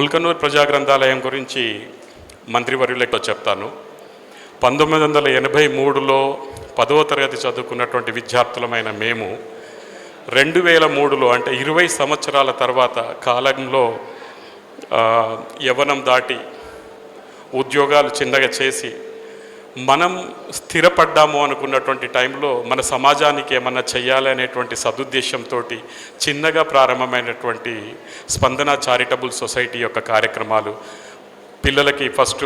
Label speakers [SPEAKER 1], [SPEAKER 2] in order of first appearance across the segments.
[SPEAKER 1] ముల్కనూరు ప్రజా గ్రంథాలయం గురించి మంత్రివర్యులతో చెప్తాను. పంతొమ్మిది వందల ఎనభై మూడులో పదవ తరగతి చదువుకున్నటువంటి విద్యార్థులమైన మేము రెండు వేల మూడులో అంటే ఇరవై సంవత్సరాల తర్వాత కాలంలో యవనం యవ్వనం దాటి ఉద్యోగాలు చిన్నగా చేసి మనం స్థిరపడ్డాము అనుకున్నటువంటి టైంలో మన సమాజానికి ఏమన్నా చేయాలి అనేటువంటి సదుద్దేశంతో చిన్నగా ప్రారంభమైనటువంటి స్పందన చారిటబుల్ సొసైటీ యొక్క కార్యక్రమాలు పిల్లలకి ఫస్ట్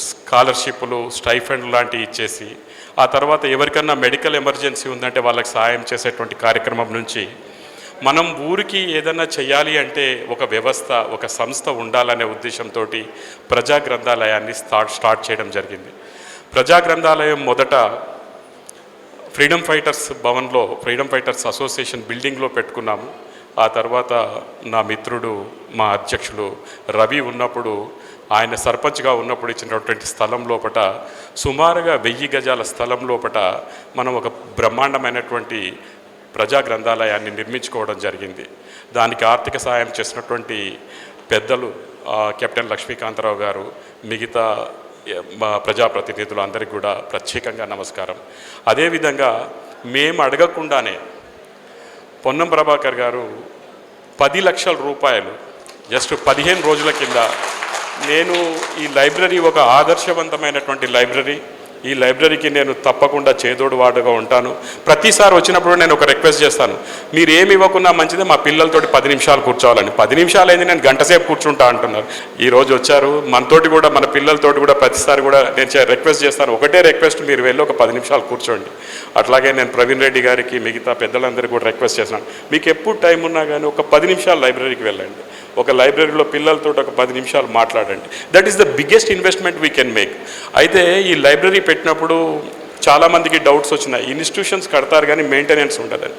[SPEAKER 1] స్కాలర్షిప్లు స్టైఫండ్ లాంటివి ఇచ్చేసి ఆ తర్వాత ఎవరికన్నా మెడికల్ ఎమర్జెన్సీ ఉందంటే వాళ్ళకి సహాయం చేసేటువంటి కార్యక్రమం నుంచి మనం ఊరికి ఏదైనా చేయాలి అంటే ఒక వ్యవస్థ ఒక సంస్థ ఉండాలనే ఉద్దేశంతో ప్రజా గ్రంథాలయాన్ని స్టార్ట్ స్టార్ట్ చేయడం జరిగింది. ప్రజా గ్రంథాలయం మొదట ఫ్రీడమ్ ఫైటర్స్ భవన్లో ఫ్రీడమ్ ఫైటర్స్ అసోసియేషన్ బిల్డింగ్లో పెట్టుకున్నాము. ఆ తర్వాత నా మిత్రుడు మా అధ్యక్షుడు రవి ఉన్నప్పుడు ఆయన సర్పంచ్గా ఉన్నప్పుడు ఇచ్చినటువంటి స్థలం లోపట సుమారుగా వెయ్యి గజాల స్థలం లోపట మనం ఒక బ్రహ్మాండమైనటువంటి ప్రజా గ్రంథాలయాన్ని నిర్మించుకోవడం జరిగింది. దానికి ఆర్థిక సహాయం చేసినటువంటి పెద్దలు కెప్టెన్ లక్ష్మీకాంతరావు గారు మిగతా మా ప్రజాప్రతినిధులు అందరికీ కూడా ప్రత్యేకంగా నమస్కారం. అదేవిధంగా మేము అడగకుండానే పొన్నం ప్రభాకర్ గారు పది లక్షల రూపాయలు జస్ట్ పదిహేను రోజుల కింద నేను ఈ లైబ్రరీ ఒక ఆదర్శవంతమైనటువంటి లైబ్రరీ ఈ లైబ్రరీకి నేను తప్పకుండా చేదోడు వాడుగా ఉంటాను. ప్రతిసారి వచ్చినప్పుడు నేను ఒక రిక్వెస్ట్ చేస్తాను. మీరు ఏమి ఇవ్వకున్నా మంచిదే మా పిల్లలతోటి పది నిమిషాలు కూర్చోవాలని. పది నిమిషాలు అయింది నేను గంటసేపు కూర్చుంటా అంటున్నారు. ఈరోజు వచ్చారు మనతోటి కూడా మన పిల్లలతోటి కూడా ప్రతిసారి కూడా నేను రిక్వెస్ట్ చేస్తాను. ఒకటే రిక్వెస్ట్ మీరు వెళ్ళి ఒక పది నిమిషాలు కూర్చోండి. అట్లాగే నేను ప్రవీణ్ రెడ్డి గారికి మిగతా పెద్దలందరికీ కూడా రిక్వెస్ట్ చేస్తున్నాను మీకు ఎప్పుడు టైం ఉన్నా కానీ ఒక పది నిమిషాలు లైబ్రరీకి వెళ్ళండి. ఒక లైబ్రరీలో పిల్లలతో ఒక పది నిమిషాలు మాట్లాడండి. That is the biggest investment we can make అయితే ఈ లైబ్రరీ పెట్టినప్పుడు చాలామందికి డౌట్స్ వచ్చినాయి. ఇన్స్టిట్యూషన్స్ కడతారు కానీ మెయింటెనెన్స్ ఉండదని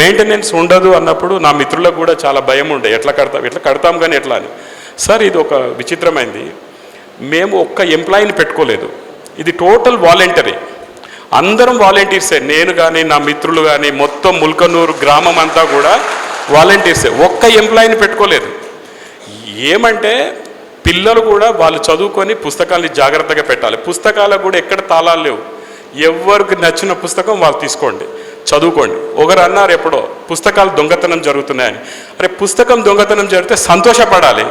[SPEAKER 1] మెయింటెనెన్స్ ఉండదు అన్నప్పుడు నా మిత్రులకు కూడా చాలా భయం ఉండే. ఎట్లా కడతాం ఎట్లా కడతాం కానీ ఎట్లా అని. సార్ ఇది ఒక విచిత్రమైంది. మేము ఒక్క ఎంప్లాయీని పెట్టుకోలేదు. ఇది టోటల్ వాలంటరీ అందరం వాలంటీర్సే నేను కానీ నా మిత్రులు కానీ మొత్తం ముల్కనూరు గ్రామం అంతా కూడా వాలంటీర్సే ఒక్క ఎంప్లాయీని పెట్టుకోలేదు. ఏమంటే పిల్లలు కూడా వాళ్ళు చదువుకొని పుస్తకాల్ని జాగ్రత్తగా పెట్టాలి. పుస్తకాలకు కూడా ఎక్కడ తాళాలు లేవు. ఎవరికి నచ్చిన పుస్తకం వాళ్ళు తీసుకోండి. చదువుకోండి. ఒకరు అన్నారు ఎప్పుడో పుస్తకాలు దొంగతనం జరుగుతున్నాయని. అరే పుస్తకం దొంగతనం జరిగితే సంతోషపడాలి.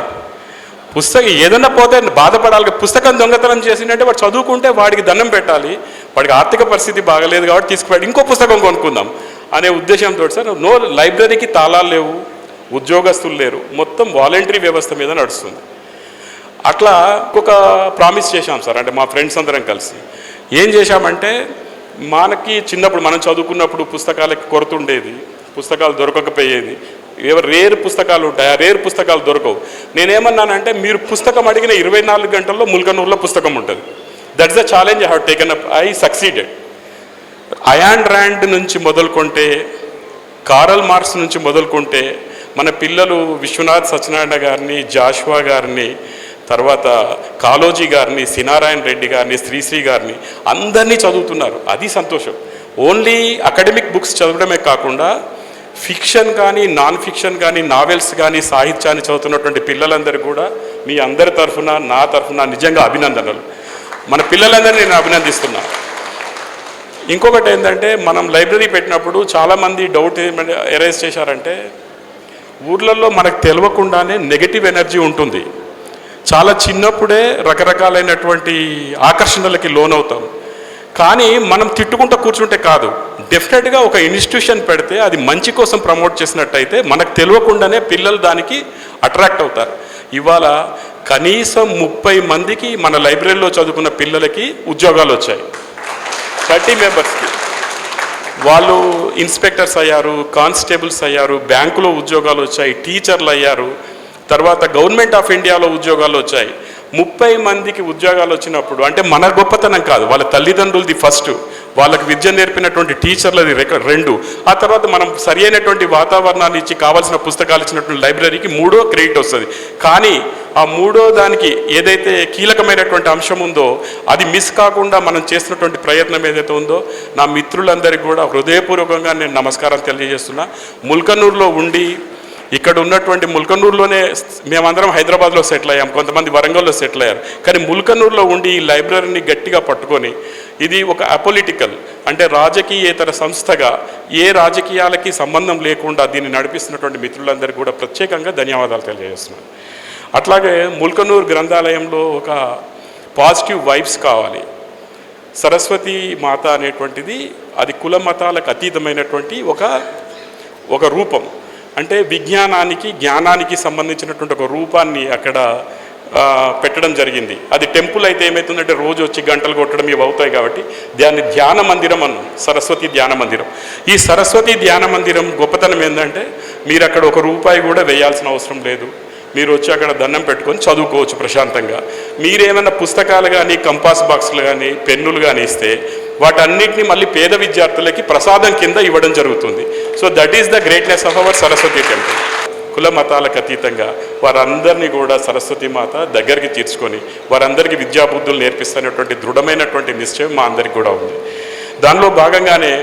[SPEAKER 1] పుస్తకం ఏదైనా పోతే బాధపడాలి. పుస్తకం దొంగతనం చేసిందంటే వాడు చదువుకుంటే వాడికి దండం పెట్టాలి. వాడికి ఆర్థిక పరిస్థితి బాగలేదు కాబట్టి తీసుకుపోయి ఇంకో పుస్తకం కొనుక్కుందాం అనే ఉద్దేశంతో సార్ నో లైబ్రరీకి తాళాలు లేవు. ఉద్యోగస్తులు లేరు. మొత్తం వాలంటరీ వ్యవస్థ మీద నడుస్తుంది. అట్లా ఒక ప్రామిస్ చేశాం సార్ అంటే మా ఫ్రెండ్స్ అందరం కలిసి. ఏం చేశామంటే మనకి చిన్నప్పుడు మనం చదువుకున్నప్పుడు పుస్తకాలకి కొరత ఉండేది పుస్తకాలు దొరకకపోయేది. ఎవరు రేర్ పుస్తకాలు ఉంటాయి ఆ రేర్ పుస్తకాలు దొరకవు. నేనేమన్నానంటే మీరు పుస్తకం అడిగిన ఇరవై నాలుగు గంటల్లో ముల్కనూరులో పుస్తకం ఉంటుంది. That's the challenge I have taken up I succeeded Ayn Rand నుంచి మొదలుకుంటే కారల్ మార్క్స్ నుంచి మొదలుకుంటే మన పిల్లలు విశ్వనాథ్ సత్యనారాయణ గారిని జాషువా గారిని తర్వాత కాలోజీ గారిని సినారాయణ రెడ్డి గారిని శ్రీశ్రీ గారిని అందరినీ చదువుతున్నారు. అది సంతోషం. ఓన్లీ అకాడమిక్ బుక్స్ చదవడమే కాకుండా ఫిక్షన్ కానీ నాన్ ఫిక్షన్ కానీ నావెల్స్ కానీ సాహిత్యాన్ని చదువుతున్నటువంటి పిల్లలందరూ కూడా మీ అందరి తరఫున నా తరఫున నిజంగా అభినందనలు. మన పిల్లలందరినీ నేను అభినందిస్తున్నాను ఇంకొకటి ఏంటంటే మనం లైబ్రరీ పెట్టినప్పుడు చాలామంది డౌట్ ఏమంటే చేశారంటే ఊర్లలో మనకు తెలియకుండానే నెగటివ్ ఎనర్జీ ఉంటుంది. చాలా చిన్నప్పుడే రకరకాలైనటువంటి ఆకర్షణలకి లోనవుతాం. కానీ మనం తిట్టుకుంటూ కూర్చుంటే కాదు డెఫినెట్గా ఒక ఇన్స్టిట్యూషన్ పెడితే అది మంచి కోసం ప్రమోట్ చేసినట్టయితే మనకు తెలియకుండానే పిల్లలు దానికి అట్రాక్ట్ అవుతారు. ఇవాళ కనీసం ముప్పై మందికి మన లైబ్రరీలో చదువుకున్న పిల్లలకి ఉద్యోగాలు వచ్చాయి. థర్టీ మెంబర్స్కి వాళ్ళు ఇన్స్పెక్టర్స్ అయ్యారు కానిస్టేబుల్స్ అయ్యారు బ్యాంకులో ఉద్యోగాలు వచ్చాయి టీచర్లు అయ్యారు. తర్వాత గవర్నమెంట్ ఆఫ్ ఇండియాలో ఉద్యోగాలు వచ్చాయి. ముప్పై మందికి ఉద్యోగాలు వచ్చినప్పుడు అంటే మన గొప్పతనం కాదు వాళ్ళ తల్లిదండ్రులది ఫస్ట్ వాళ్ళకి విద్య నేర్పినటువంటి టీచర్లది రెండు. ఆ తర్వాత మనం సరి అయినటువంటి వాతావరణాన్ని ఇచ్చి కావాల్సిన పుస్తకాలు ఇచ్చినటువంటి లైబ్రరీకి మూడో క్రెడిట్ వస్తుంది. కానీ ఆ మూడో దానికి ఏదైతే కీలకమైనటువంటి అంశం ఉందో అది మిస్ కాకుండా మనం చేసినటువంటి ప్రయత్నం ఏదైతే ఉందో నా మిత్రులందరికీ కూడా హృదయపూర్వకంగా నేను నమస్కారం తెలియజేస్తున్నా. ముల్కనూరులో ఉండి ఇక్కడ ఉన్నటువంటి ముల్కనూరులోనే మేమందరం హైదరాబాద్లో సెటిల్ అయ్యాం. కొంతమంది వరంగల్లో సెటిల్ అయ్యారు. కానీ ముల్కనూరులో ఉండి ఈ లైబ్రరీని గట్టిగా పట్టుకొని ఇది ఒక అపొలిటికల్ అంటే రాజకీయేతర సంస్థగా ఏ రాజకీయాలకి సంబంధం లేకుండా దీన్ని నడిపిస్తున్నటువంటి మిత్రులందరికీ కూడా ప్రత్యేకంగా ధన్యవాదాలు తెలియజేస్తున్నాను. అట్లాగే ముల్కనూరు గ్రంథాలయంలో ఒక పాజిటివ్ వైబ్స్ కావాలి. సరస్వతి మాత అనేటువంటిది అది కుల మతాలకు అతీతమైనటువంటి ఒక ఒక రూపం. అంటే విజ్ఞానానికి జ్ఞానానికి సంబంధించినటువంటి ఒక రూపాన్ని అక్కడ పెట్టడం జరిగింది. అది టెంపుల్ అయితే ఏమవుతుందంటే రోజు వచ్చి గంటలు కొట్టడం ఇవి అవుతాయి కాబట్టి దాన్ని ధ్యాన మందిరం అను సరస్వతి ధ్యాన మందిరం. ఈ సరస్వతి ధ్యాన మందిరం గొప్పతనం ఏంటంటే మీరు అక్కడ ఒక రూపాయి కూడా వేయాల్సిన అవసరం లేదు. మీరు వచ్చి అక్కడ దండం పెట్టుకొని చదువుకోవచ్చు ప్రశాంతంగా. మీరేమైనా పుస్తకాలు కానీ కంపాస్ బాక్సులు కానీ పెన్నులు కానీ ఇస్తే వాటన్నిటిని మళ్ళీ పేద విద్యార్థులకి ప్రసాదం కింద ఇవ్వడం జరుగుతుంది. So that is the greatness of our Saraswati temple కుల మతాలకు అతీతంగా వారందరినీ కూడా సరస్వతి మాత దగ్గరికి తీర్చుకొని వారందరికీ విద్యాబుద్ధులు నేర్పిస్తున్నటువంటి దృఢమైనటువంటి నిశ్చయం మా అందరికి కూడా ఉంది. దానిలో భాగంగానే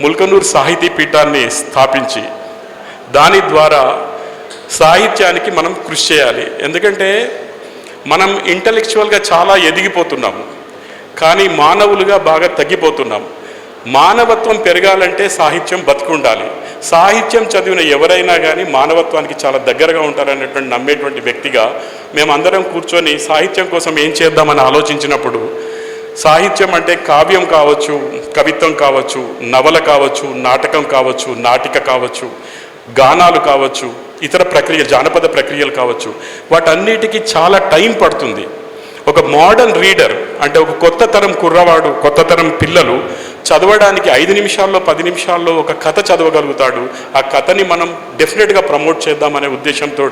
[SPEAKER 1] ముల్కనూరు సాహితీ పీఠాన్ని స్థాపించి దాని ద్వారా సాహిత్యానికి మనం కృషి చేయాలి. ఎందుకంటే మనం ఇంటలెక్చువల్గా చాలా ఎదిగిపోతున్నాము. కానీ మానవులుగా బాగా తగ్గిపోతున్నాం మానవత్వం పెరగాలంటే సాహిత్యం బతుకుండాలి. సాహిత్యం చదివిన ఎవరైనా కానీ మానవత్వానికి చాలా దగ్గరగా ఉంటారనేటువంటి నమ్మేటువంటి వ్యక్తిగా మేమందరం కూర్చొని సాహిత్యం కోసం ఏం చేద్దామని ఆలోచించినప్పుడు సాహిత్యం అంటే కావ్యం కావచ్చు కవిత్వం కావచ్చు నవల కావచ్చు నాటకం కావచ్చు నాటిక కావచ్చు గానాలు కావచ్చు ఇతర ప్రక్రియ జానపద ప్రక్రియలు కావచ్చు. వాటన్నిటికీ చాలా టైం పడుతుంది. ఒక మోడర్న్ రీడర్ అంటే ఒక కొత్త తరం కుర్రవాడు కొత్త తరం పిల్లలు చదవడానికి ఐదు నిమిషాల్లో పది నిమిషాల్లో ఒక కథ చదవగలుగుతాడు. ఆ కథని మనం డెఫినెట్గా ప్రమోట్ చేద్దామనే ఉద్దేశంతో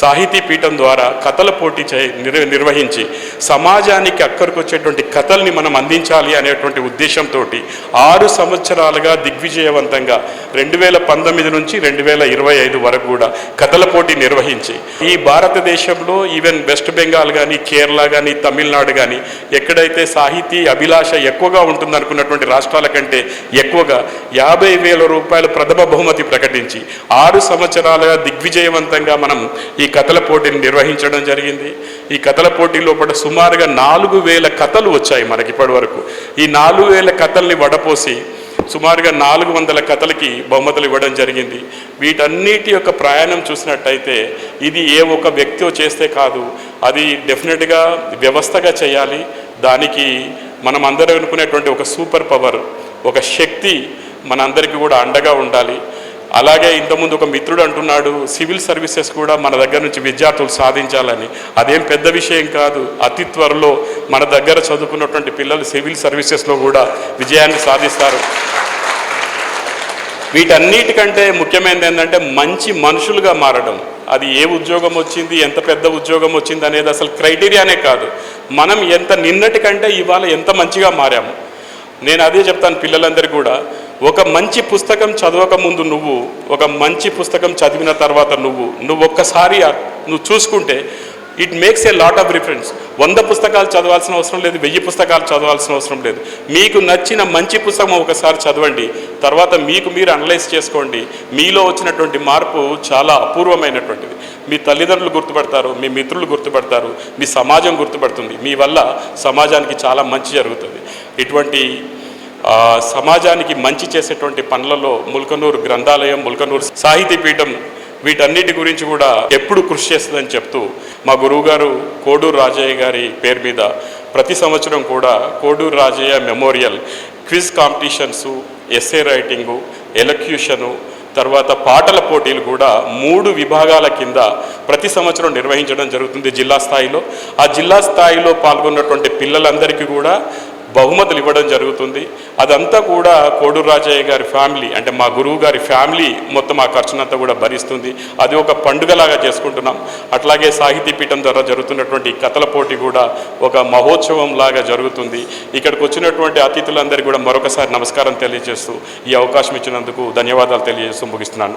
[SPEAKER 1] సాహితీ పీఠం ద్వారా కథల పోటీ చే నిర్వ నిర్వహించి సమాజానికి అక్కడికి వచ్చేటువంటి కథల్ని మనం అందించాలి అనేటువంటి ఉద్దేశంతో ఆరు సంవత్సరాలుగా దిగ్విజయవంతంగా రెండు వేల పంతొమ్మిది నుంచి రెండు వేల ఇరవై ఐదు వరకు కూడా కథల పోటీ నిర్వహించి ఈ భారతదేశంలో ఈవెన్ వెస్ట్ బెంగాల్ కానీ కేరళ కానీ తమిళనాడు కానీ ఎక్కడైతే సాహితీ అభిలాష ఎక్కువగా ఉంటుందనుకున్నటువంటి రాష్ట్రాల కంటే ఎక్కువగా యాభై వేల రూపాయల ప్రథమ బహుమతి ప్రకటించి ఆరు సంవత్సరాలుగా దిగ్విజయవంతంగా మనం ఈ కథల పోటీని నిర్వహించడం జరిగింది. ఈ కథల పోటీ లోపల సుమారుగా నాలుగు వేల కథలు వచ్చాయి మనకి ఇప్పటి వరకు. ఈ నాలుగు వేల కథల్ని వడపోసి సుమారుగా నాలుగు వందల కథలకి బహుమతులు ఇవ్వడం జరిగింది. వీటన్నిటి యొక్క ప్రయాణం చూసినట్టయితే ఇది ఏ ఒక వ్యక్తితో చేస్తే కాదు. అది డెఫినెట్గా వ్యవస్థగా చేయాలి. దానికి మనం అందరం అనుకునేటువంటి ఒక సూపర్ పవర్ ఒక శక్తి మనందరికీ కూడా అండగా ఉండాలి. అలాగే ఇంతకుముందు ఒక మిత్రుడు అంటున్నాడు సివిల్ సర్వీసెస్ కూడా మన దగ్గర నుంచి విద్యార్థులు సాధించాలని. అదేం పెద్ద విషయం కాదు అతి త్వరలో మన దగ్గర చదువుకున్నటువంటి పిల్లలు సివిల్ సర్వీసెస్లో కూడా విజయాన్ని సాధిస్తారు. వీటన్నిటికంటే ముఖ్యమైనది ఏంటంటే మంచి మనుషులుగా మారడం. అది ఏ ఉద్యోగం వచ్చింది ఎంత పెద్ద ఉద్యోగం వచ్చింది అనేది అసలు క్రైటీరియానే కాదు. మనం ఎంత నిన్నటి కంటే ఇవాళ ఎంత మంచిగా మారాము నేను అదే చెప్తాను పిల్లలందరికీ కూడా ఒక మంచి పుస్తకం చదవక ముందు నువ్వు ఒక మంచి పుస్తకం చదివిన తర్వాత నువ్వు నువ్వు ఒక్కసారి నువ్వు చూసుకుంటే it makes a lot of reference వంద పుస్తకాలు చదవాల్సిన అవసరం లేదు వెయ్యి పుస్తకాలు చదవాల్సిన అవసరం లేదు. మీకు నచ్చిన మంచి పుస్తకం ఒకసారి చదవండి తర్వాత మీకు మీరు అనలైజ్ చేసుకోండి. మీలో వచ్చినటువంటి మార్పు చాలా అపూర్వమైనటువంటిది. మీ తల్లిదండ్రులు గుర్తుపడతారు మీ మిత్రులు గుర్తుపడతారు మీ సమాజం గుర్తుపడుతుంది. మీ వల్ల సమాజానికి చాలా మంచి జరుగుతుంది. ఇటువంటి సమాజానికి మంచి చేసేటువంటి పనులలో ముల్కనూరు గ్రంథాలయం ముల్కనూరు సాహితీ పీఠం వీటన్నిటి గురించి కూడా ఎప్పుడు కృషి చేస్తుందని చెప్తూ మా గురువుగారు కోడూరు రాజయ్య గారి పేరు మీద ప్రతి సంవత్సరం కూడా Koduru Rajaiah memorial quiz competitions essay writing elocution తర్వాత పాటల పోటీలు కూడా మూడు విభాగాల కింద ప్రతి సంవత్సరం నిర్వహించడం జరుగుతుంది జిల్లా స్థాయిలో. ఆ జిల్లా స్థాయిలో పాల్గొన్నటువంటి పిల్లలందరికీ కూడా బహుమతులు ఇవ్వడం జరుగుతుంది. అదంతా కూడా కోడూరు రాజయ్య గారి ఫ్యామిలీ అంటే మా గురువు గారి ఫ్యామిలీ మొత్తం ఆ ఖర్చునంతా కూడా భరిస్తుంది. అది ఒక పండుగలాగా చేసుకుంటున్నాం. అట్లాగే సాహితీ పీఠం ద్వారా జరుగుతున్నటువంటి కథల పోటీ కూడా ఒక మహోత్సవం లాగా జరుగుతుంది. ఇక్కడికి వచ్చినటువంటి అతిథులందరికీ కూడా మరొకసారి నమస్కారం తెలియజేస్తూ ఈ అవకాశం ఇచ్చినందుకు ధన్యవాదాలు తెలియజేస్తూ ముగిస్తున్నాను.